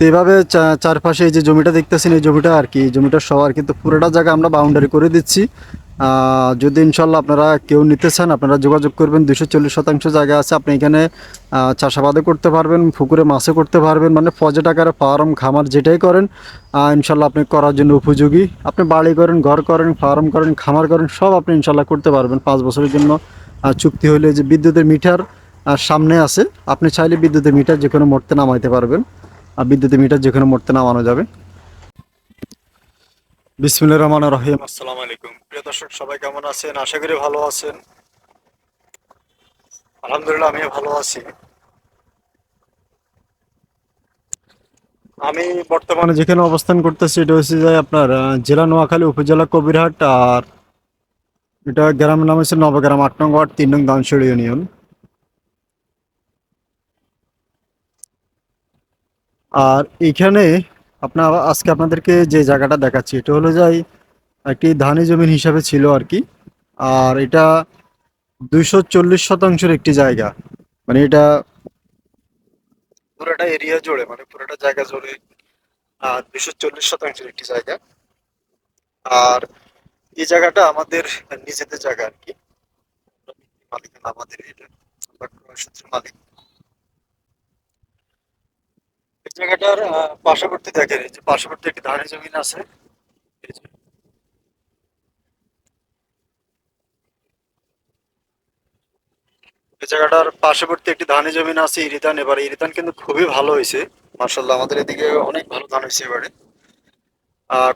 তো এইভাবে চা- চারপাশে যে জমিটা দেখতেছেন, এই জমিটা আর কি জমিটা সবার কিন্তু পুরোটা জায়গা আমরা বাউন্ডারি করে দিচ্ছি। যদি ইনশাল্লাহ আপনারা কেউ নিতে চান, আপনারা যোগাযোগ করবেন দুশো চল্লিশ শতাংশ জায়গা আছে, আপনি এখানে চাষাবাদও করতে পারবেন, পুকুরে মাছও করতে পারবেন মানে পর্যট আকারে ফার্ম খামার যেটাই করেন ইনশাল্লাহ আপনি করার জন্য উপযোগী। আপনি বাড়ি করেন, ঘর করেন ফার্ম করেন, খামার করেন, সব আপনি ইনশাল্লাহ করতে পারবেন। পাঁচ বছরের জন্য চুক্তি হলে যে বিদ্যুতের মিটার সামনে আছে, আপনি চাইলে বিদ্যুতের মিটার যে কোনো মোড়তে নামাইতে পারবেন। বিদ্যুতের মিটার যেখানে মোড়তে নামানো যাবে। বিসমিল্লাহ রহমান রহিম, আসসালামু আলাইকুম। প্রিয় দর্শক, সবাই কেমন আছেন? আশা করি ভালো আছেন। আলহামদুলিল্লাহ, আমিও ভালো আছি। আমি বর্তমানে যেখানে অবস্থান করতেছি, এটা হচ্ছে যে আপনার জেলা নোয়াখালী উপজেলা কবিরহাট, আর এটা গ্রামের নাম হচ্ছে নবগ্রাম আট নং ওয়ার্ড, তিন নং দানশিড়ি ইউনিয়ন। আর এখানে আপনার, আজকে আপনাদেরকে যে জায়গাটা দেখাচ্ছি, এটা হলো যাই একটি ধানি জমিন হিসাবে ছিল আর কি। আর এটা দুইশো চল্লিশ শতাংশের একটি জায়গা। মানে এটা পুরোটা এরিয়া জুড়ে মানে পুরোটা জায়গা জুড়ে, আর দুইশো চল্লিশ শতাংশের একটি জায়গা। আর এই জায়গাটা আমাদের নিজেদের জায়গা আর কি। মালিকানা আমাদের এটা ক্রয় মালিক এই জায়গাটার পার্শ্ববর্তী দেখেন যে পার্শ্ববর্তী একটি ধানের জমিন আছে। এই জায়গাটার পার্শ্ববর্তী একটি ধানের জমিন আছে ইরিধান এবার ইরিধান কিন্তু খুবই ভালো হয়েছে। মার্শাল্লাহ আমাদের এদিকে অনেক ভালো ধান হয়েছে এবারে।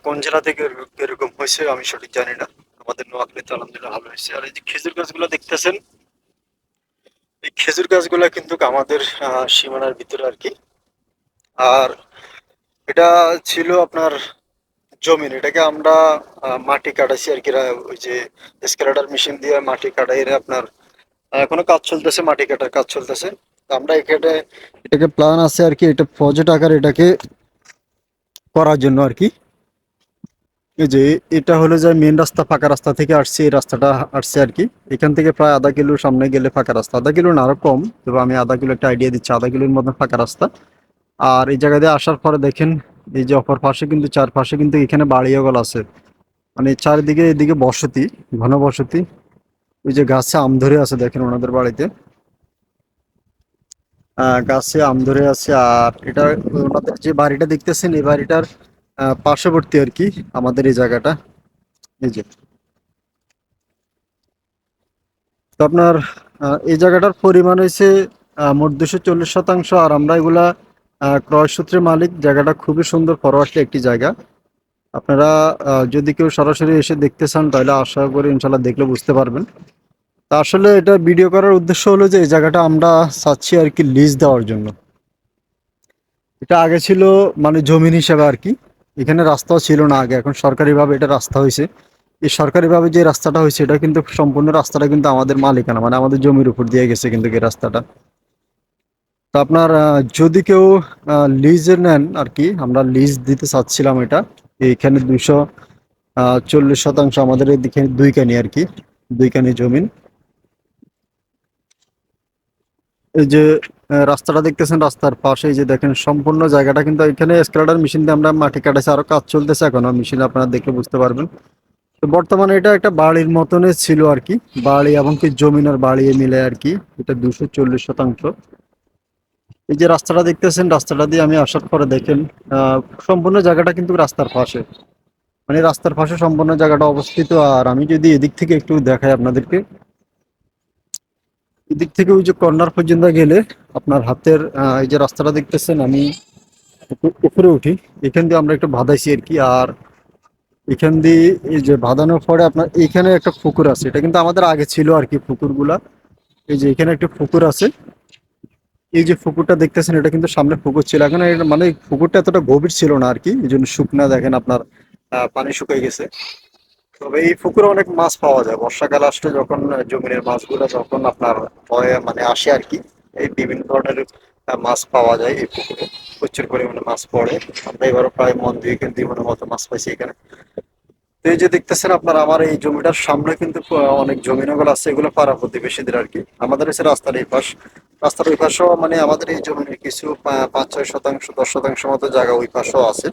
কোন জেলা থেকে এরকম- হয়েছে আমি সঠিক জানি না। আমাদের নোয়াখালীতে আলহামদুলিল্লাহ ভালো হয়েছে। আর এই যে খেজুর গাছগুলো দেখতেছেন, এই খেজুর গাছগুলো কিন্তু আমাদের সীমানার ভিতরে আর কি আর এটা ছিল আপনার জমিন। এটাকে আমরা মাটি কাটাইছি আর কি। ওই যে স্কেলাডার মেশিন দিয়ে মাটি কাটাই আপনার এখনও কাজ চলতেছে, মাটি কাটার কাজ চলতেছে। আমরা এখানে, এটাকে প্ল্যান আছে আর কি, এটা প্রজেক্ট আকারে এটাকে করার জন্য আর কি। এই যে, এটা হলো যে মেন রাস্তা, ফাঁকা রাস্তা থেকে আসছে, এই রাস্তাটা আসছে আর কি। এখান থেকে প্রায় আধা কিলোর সামনে গেলে ফাঁকা রাস্তা। আধা কিলো না, আরও কম। তবে আমি আধা কিলো একটা আইডিয়া দিচ্ছি, আধা কিলোর মতন ফাঁকা রাস্তা। আর এই জায়গা দিয়ে আসার পরে দেখেন, এই যে অপর পাশে কিন্তু চারপাশে কিন্তু এখানে বাড়িয়াগল আছে। মানে চারিদিকে এদিকে বসতি, ঘন বসতি। ওই যে গাছে আম ধরে আছে দেখেন ওনাদের বাড়িতে। গাছে আম ধরে আছে আর এটা ওনাদের যে বাড়িটা দেখতেছেন, এই বাড়িটার পার্শ্ববর্তী আর কি আমাদের এই জায়গাটা। এই যে। তো আপনার এই জায়গাটার পরিমাণ হয়েছে মোট দুশো চল্লিশ শতাংশ আর আমরা এগুলা ক্রয় সূত্রে মালিক, জায়গাটা খুবই সুন্দর ফরওয়ার্ডলি একটি জায়গা। আপনারা যদি কেউ সরাসরি এসে দেখতে চান, তাহলে আশা করি ইনশাল্লাহ দেখলে বুঝতে পারবেন। তা আসলে এটা ভিডিও করার উদ্দেশ্য হলো যে, এই জায়গাটা আমরা চাচ্ছি আর কি লিজ দেওয়ার জন্য। এটা আগে ছিল মানে জমিন হিসাবে আর কি। এখানে রাস্তাও ছিল না আগে, এখন সরকারিভাবে এটা রাস্তা হয়েছে। এই সরকারিভাবে যে রাস্তাটা হয়েছে, এটা কিন্তু সম্পূর্ণ রাস্তাটা কিন্তু আমাদের মালিকানা মানে আমাদের জমির উপর দিয়ে গেছে কিন্তু এই রাস্তাটা। তো আপনার যদি কেউ লিজে নেন আর কি আমরা লিজ দিতে চাচ্ছিলাম এটা, এইখানে দুইশো চল্লিশ শতাংশ আমাদের এদিকে দুই কানি আর কি দুই কানি জমিন। এই যে রাস্তাটা দেখতেছেন রাস্তার পাশে যে দেখেন সম্পূর্ণ জায়গাটা, কিন্তু এখানে স্কেলাডার মেশিন দিয়ে আমরা মাটি কাটাইছি, আরও কাজ চলতেছে এখনও মেশিন আপনারা দেখলে বুঝতে পারবেন। তো বর্তমানে এটা একটা বাড়ির মতনই ছিল আর কি বাড়ি এমনকি জমিন আর বাড়ি মিলে আর কি এটা দুশো চল্লিশ শতাংশ। এই যে রাস্তাটা দেখতেছেন, রাস্তাটা দিয়ে আমি আসার পরে দেখেন সম্পূর্ণ জায়গাটা কিন্তু রাস্তার পাশে। মানে রাস্তার পাশে সম্পূর্ণ জায়গাটা অবস্থিত। আর আমি যদি এদিক থেকে একটু দেখাই আপনাদেরকে, এদিক থেকে ওই যে কর্নার পর্যন্ত গেলে আপনার হাতের এই যে রাস্তাটা দেখতেছেন, আমি উপরে উঠি। এখান দিয়ে আমরা একটু বাঁধাইছি আর কি। আর এখান দিয়ে এই যে বাঁধানোর পরে আপনার এখানে একটা পুকুর আছে। এটা কিন্তু আমাদের আগে ছিল আর কি পুকুরগুলা। এই যে এখানে একটা পুকুর আছে। এই যে পুকুরটা দেখতেছেন, এটা কিন্তু সামনে পুকুর ছিল। এখন মানে পুকুরটা এতটা গভীর ছিল না আর কি, এই জন্য শুকনা দেখেন আপনার পানি শুকিয়ে গেছে। তবে এই পুকুরে অনেক মাছ পাওয়া যায়। বর্ষাকাল আসলে যখন জমিনের মাছগুলো যখন আপনার মানে আসে আর কি, এই বিভিন্ন ধরনের মাছ পাওয়া যায় এই পুকুরে প্রচুর পরিমাণে মাছ পড়ে। আমরা এবারও প্রায় মন দুই মনের মতো মাছ পাইছি এখানে। এই যে দেখতেছেন আপনার, আমার এই জমিটার সামনে কিন্তু অনেক জমিনগুলো আছে, এগুলো পাড়া প্রতিবেশীদের আর কি। আমাদের হচ্ছে রাস্তার এই পাশ রাস্তার ওই পাশেও মানে আমাদের এই জমির কিছু পাঁচ, ছয় শতাংশ, দশ শতাংশ মতো জায়গা ওই পাশেও আছে।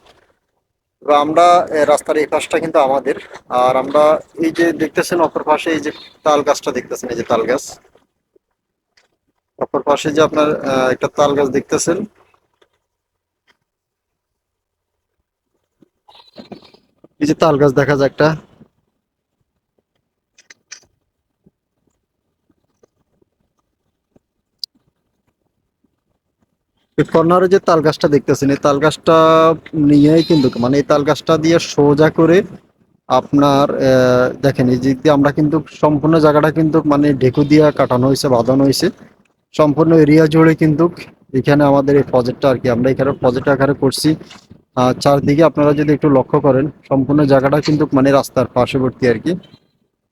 তো আমরা রাস্তার এই পাশটা কিন্তু আমাদের। আর আমরা এই যে দেখতেছেন, অপর পাশে এই যে তাল গাছটা দেখতেছেন, এই যে তাল গাছ। অপর পাশে যে আপনার একটা তাল গাছ দেখতেছেন। এই যে তাল গাছ দেখা যায় একটা। কর্নারে যে তাল গাছটা দেখতেছেন, এই তাল গাছটা নিয়েই কিন্তু মানে এই তাল গাছটা দিয়ে সোজা করে আপনার দেখেন এই দিয়ে আমরা কিন্তু সম্পূর্ণ জায়গাটা কিন্তু মানে ঢেকু দিয়ে কাটানো হয়েছে, বাঁধানো হয়েছে। সম্পূর্ণ এরিয়া জুড়ে কিন্তু এখানে আমাদের এই প্রজেক্টটা আর কি, আমরা এখানে প্রজেক্ট আকারে করছি। চারদিকে আপনারা যদি একটু লক্ষ্য করেন, সম্পূর্ণ জায়গাটা কিন্তু মানে রাস্তার পার্শ্ববর্তী আর কি।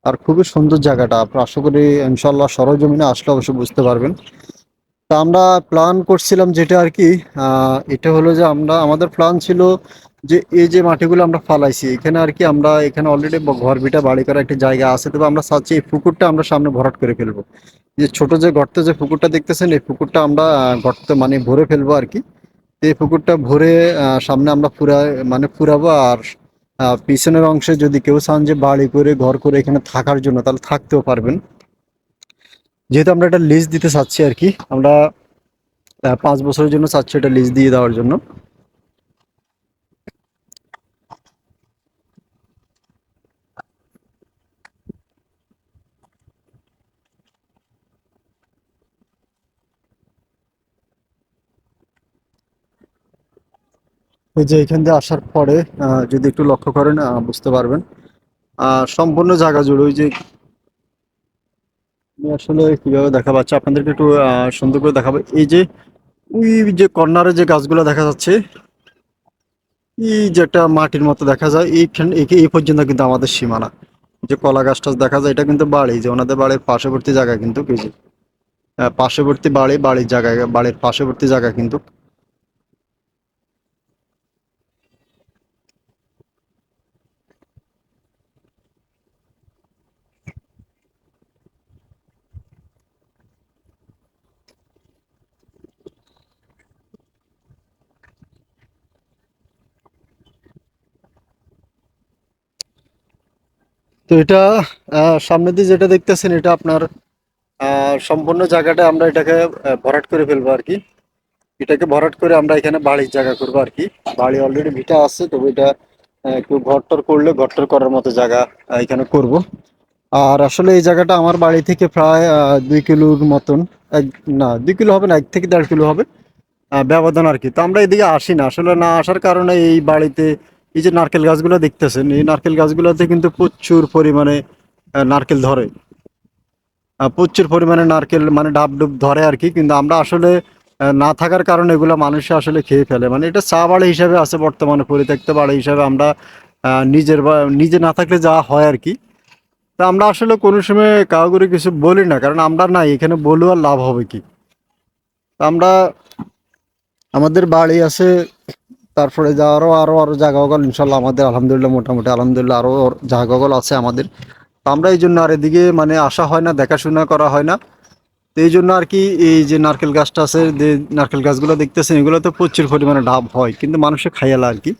আর খুবই সুন্দর জায়গাটা। আশা করি ইনশাল্লাহ সরজমিনে আসলে অবশ্যই বুঝতে পারবেন। তা আমরা প্ল্যান করছিলাম যেটা আর কি এটা হলো যে আমরা, আমাদের প্ল্যান ছিল যে এই যে মাটিগুলো আমরা ফালাইছি, এখানে আর কি আমরা এখানে অলরেডি ঘর ভিটা বাড়ি করার একটা জায়গা আছে, তবে আমরা চাচ্ছি এই পুকুরটা আমরা সামনে ভরাট করে ফেলব। যে ছোট যে গর্তে যে পুকুরটা দেখতেছেন, এই পুকুরটা আমরা গর্তে মানে ভরে ফেলব আর কি। এই পুকুরটা ভরে সামনে আমরা পুরা মানে পুরাবো আর পিছনের অংশে যদি কেউ চান যে বাড়ি করে, ঘর করে এখানে থাকার জন্য, তাহলে থাকতেও পারবেন। যেহেতু আমরা একটা লিজ দিতে চাচ্ছি আর কি, আমরা পাঁচ বছরের জন্য চাচ্ছি এটা লিজ দিয়ে দেওয়ার জন্য। যে এখান দিয়ে আসার পরে যদি একটু লক্ষ্য করেন বুঝতে পারবেন। সম্পূর্ণ জায়গা জুড়ে ওই যে আসলে কীভাবে দেখা পাচ্ছি, আপনাদেরকে একটু সুন্দর করে দেখাবো। এই যে, ওই যে কর্নারে যে গাছগুলো দেখা যাচ্ছে, এই যে একটা মাটির মতো দেখা যায়, এইখান এই পর্যন্ত কিন্তু আমাদের সীমানা। যে কলা গাছ টাছ দেখা যায়, এটা কিন্তু বাড়ি যে ওনাদের বাড়ির পার্শ্ববর্তী জায়গা কিন্তু যে পার্শ্ববর্তী বাড়ি, বাড়ির জায়গা বাড়ির পার্শ্ববর্তী জায়গা কিন্তু তো এটা সামনে দিয়ে যেটা দেখতেছেন, এটা আপনার সম্পূর্ণ জায়গাটা আমরা এটাকে ভরাট করে ফেলব আর কি। এটাকে ভরাট করে আমরা এখানে বাড়ির জায়গা করব আর কি। বাড়ি অলরেডি ভিটা আছে, তবে এটা একটু ঘরটর করলে, ঘরটর করার মতো জায়গা এখানে করব। আর আসলে এই জায়গাটা আমার বাড়ি থেকে প্রায় দুই কিলোর মতন, এক, না, দুই কিলো হবে না, এক থেকে দেড় কিলো হবে ব্যবধান আর কি। তো আমরা এদিকে আসি না। আসলে না আসার কারণে এই বাড়িতে এই যে নারকেল গাছগুলো দেখতেছেন, এই নারকেল গাছগুলোতে কিন্তু প্রচুর পরিমাণে নারকেল ধরে। প্রচুর পরিমাণে নারকেল মানে ডাব ডুব ধরে আর কি, কিন্তু আমরা আসলে না থাকার কারণে এগুলো মানুষ আসলে খেয়ে ফেলে। মানে এটা চা বাড়ি হিসাবে আছে বর্তমানে, পরিত্যক্ত বাড়ি হিসাবে আমরা নিজের বা, নিজে না থাকলে যা হয় আর কি। তা আমরা আসলে কোনো সময় কাউকে কিছু বলি না, কারণ আমরা নাই, এখানে বলেও আর লাভ হবে কি? আমরা, আমাদের বাড়ি আছে তারপরে যা আরও আরও আরও জায়গাগুলো ইনশাল্লাহ আমাদের, আলহামদুলিল্লাহ, মোটামুটি আলহামদুলিল্লাহ আরও জায়গাগুলো আছে আমাদের। আমরা এই জন্য আর এদিকে মানে আসা হয় না, দেখাশোনা করা হয় না। তো এই জন্য আর কি এই যে নারকেল গাছটা আছে, যে নারকেল গাছগুলো দেখতেছেন, এগুলো তো প্রচুর পরিমাণে ডাব হয়, কিন্তু মানুষে খাইয়ালা আর কি।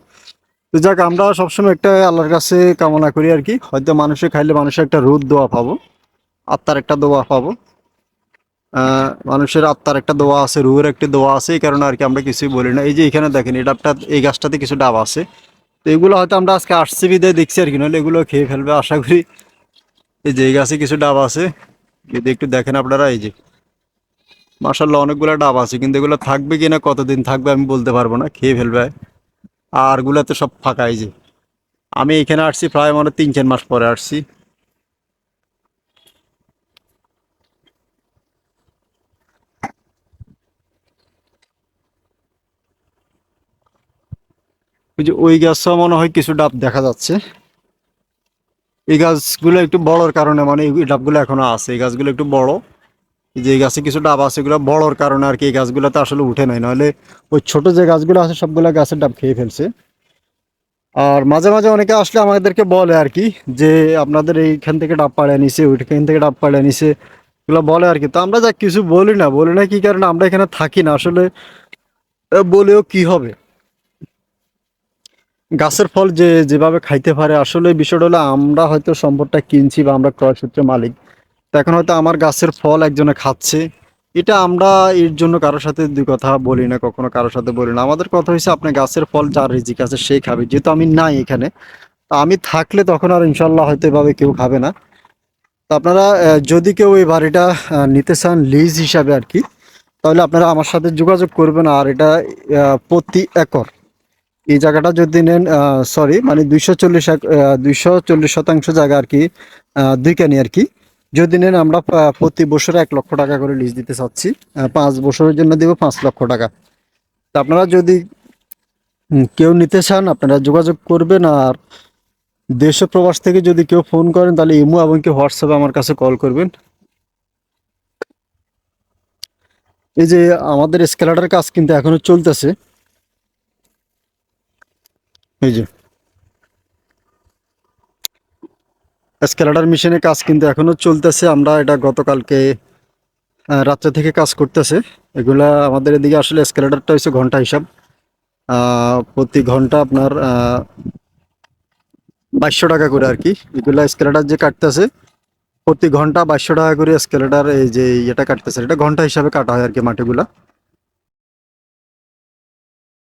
তো যাক, আমরা সবসময় একটা আল্লাহর কাছে কামনা করি আর কি। হয়তো মানুষে খাইলে মানুষের একটা রোদ দোয়া পাবো, আত্মার একটা দোয়া পাবো। মানুষের আত্মার একটা দোয়া আছে, রুহের একটা দোয়া আছে, এই কারণে আর কি আমরা কিছুই বলি না। এই যে এখানে দেখেন এই ডাবটা এই গাছটাতে কিছু ডাব আছে। তো এগুলো হয়তো আমরা আজকে আসছি বিদায় দেখছি আর কি নাহলে এগুলো খেয়ে ফেলবে, আশা করি। এই যে এই গাছে কিছু ডাব আছে, যদি একটু দেখেন আপনারা, এই যে। মার্শাল্লাহ অনেকগুলো ডাব আছে, কিন্তু এগুলো থাকবে কিনা কতদিন থাকবে আমি বলতে পারব না, খেয়ে ফেলবে। আরগুলা তো সব ফাঁকা, এই যে। আমি এখানে আসছি প্রায় মানে তিন চার মাস পরে আসছি। ওই যে ওই গাছও মনে হয় কিছু ডাব দেখা যাচ্ছে। এই গাছগুলো একটু বড়র কারণে মানে এই ডাবগুলো এখনও আছে। এই গাছগুলো একটু বড়। যে গাছে কিছু ডাব আছে, এগুলো বড়র কারণে আর কি এই গাছগুলোতে আসলে উঠে নাই। নাহলে ওই ছোট যে গাছগুলো আছে, সবগুলো গাছের ডাব খেয়ে ফেলছে। আর মাঝে মাঝে অনেকে আসলে আমাদেরকে বলে আর কি, যে আপনাদের এইখান থেকে ডাব পাড়িয়ে নিছে, ওইখান থেকে ডাব পাড়িয়ে নিছে, এগুলো বলে আর কি। তো আমরা যা কিছু বলি না বলি না কি কারণে আমরা এখানে থাকি না। আসলে বলেও কি হবে? গাছের ফল যে যেভাবে খাইতে পারে, আসলে বিষয়টা হলো আমরা হয়তো সম্পদটা কিনছি বা আমরা ক্রয় সূত্রে মালিক। তো এখন হয়তো আমার গাছের ফল একজনে খাচ্ছে। এটা আমরা এর জন্য কারোর সাথে দুই কথা বলি না, কখনো কারোর সাথে বলি না। আমাদের কথা হয়েছে আপনি গাছের ফল যার রিজিক আছে সেই খাবে। যেহেতু আমি নাই এখানে আমি থাকলে তখন আর ইনশাল্লাহ হয়তো এভাবে কেউ খাবে না। তো আপনারা যদি কেউ এই বাড়িটা নিতে চান লিজ হিসাবে আর কি, তাহলে আপনারা আমার সাথে যোগাযোগ করবেন। আর এটা প্রতি একর। এই জায়গাটা যদি নেন সরি মানে দুইশো চল্লিশ দুইশো চল্লিশ শতাংশ জায়গা আর কি দুই কানি আর কি। যদি নেন আমরা প্রতি বছরে এক লক্ষ টাকা করে লিজ দিতে চাচ্ছি। পাঁচ বছরের জন্য দেবো পাঁচ লক্ষ টাকা। তা আপনারা যদি কেউ নিতে চান, আপনারা যোগাযোগ করবেন আর দেশ প্রবাস থেকে যদি কেউ ফোন করেন, তাহলে ইমো এবং কি হোয়াটসঅ্যাপে আমার কাছে কল করবেন। এই যে আমাদের স্কেলারের কাজ কিন্তু এখনও চলতেছে। এই যে। স্কেলাডার মেশিনের কাজ কিন্তু এখনও চলতেছে। আমরা এটা গতকালকে রাত্রে থেকে কাজ করতেছে। এগুলা আমাদের এদিকে আসলে স্কেলাডারটা হচ্ছে ঘণ্টা হিসাব। প্রতি ঘণ্টা আপনার বাইশশো টাকা করে আর কি। এগুলা স্কেলাডার যে কাটতেছে, প্রতি ঘণ্টা বাইশশো টাকা করে স্কেলাডার এই যে এটা কাটতেছে। এটা ঘণ্টা হিসাবে কাটা হয় আর কি মাটিগুলা।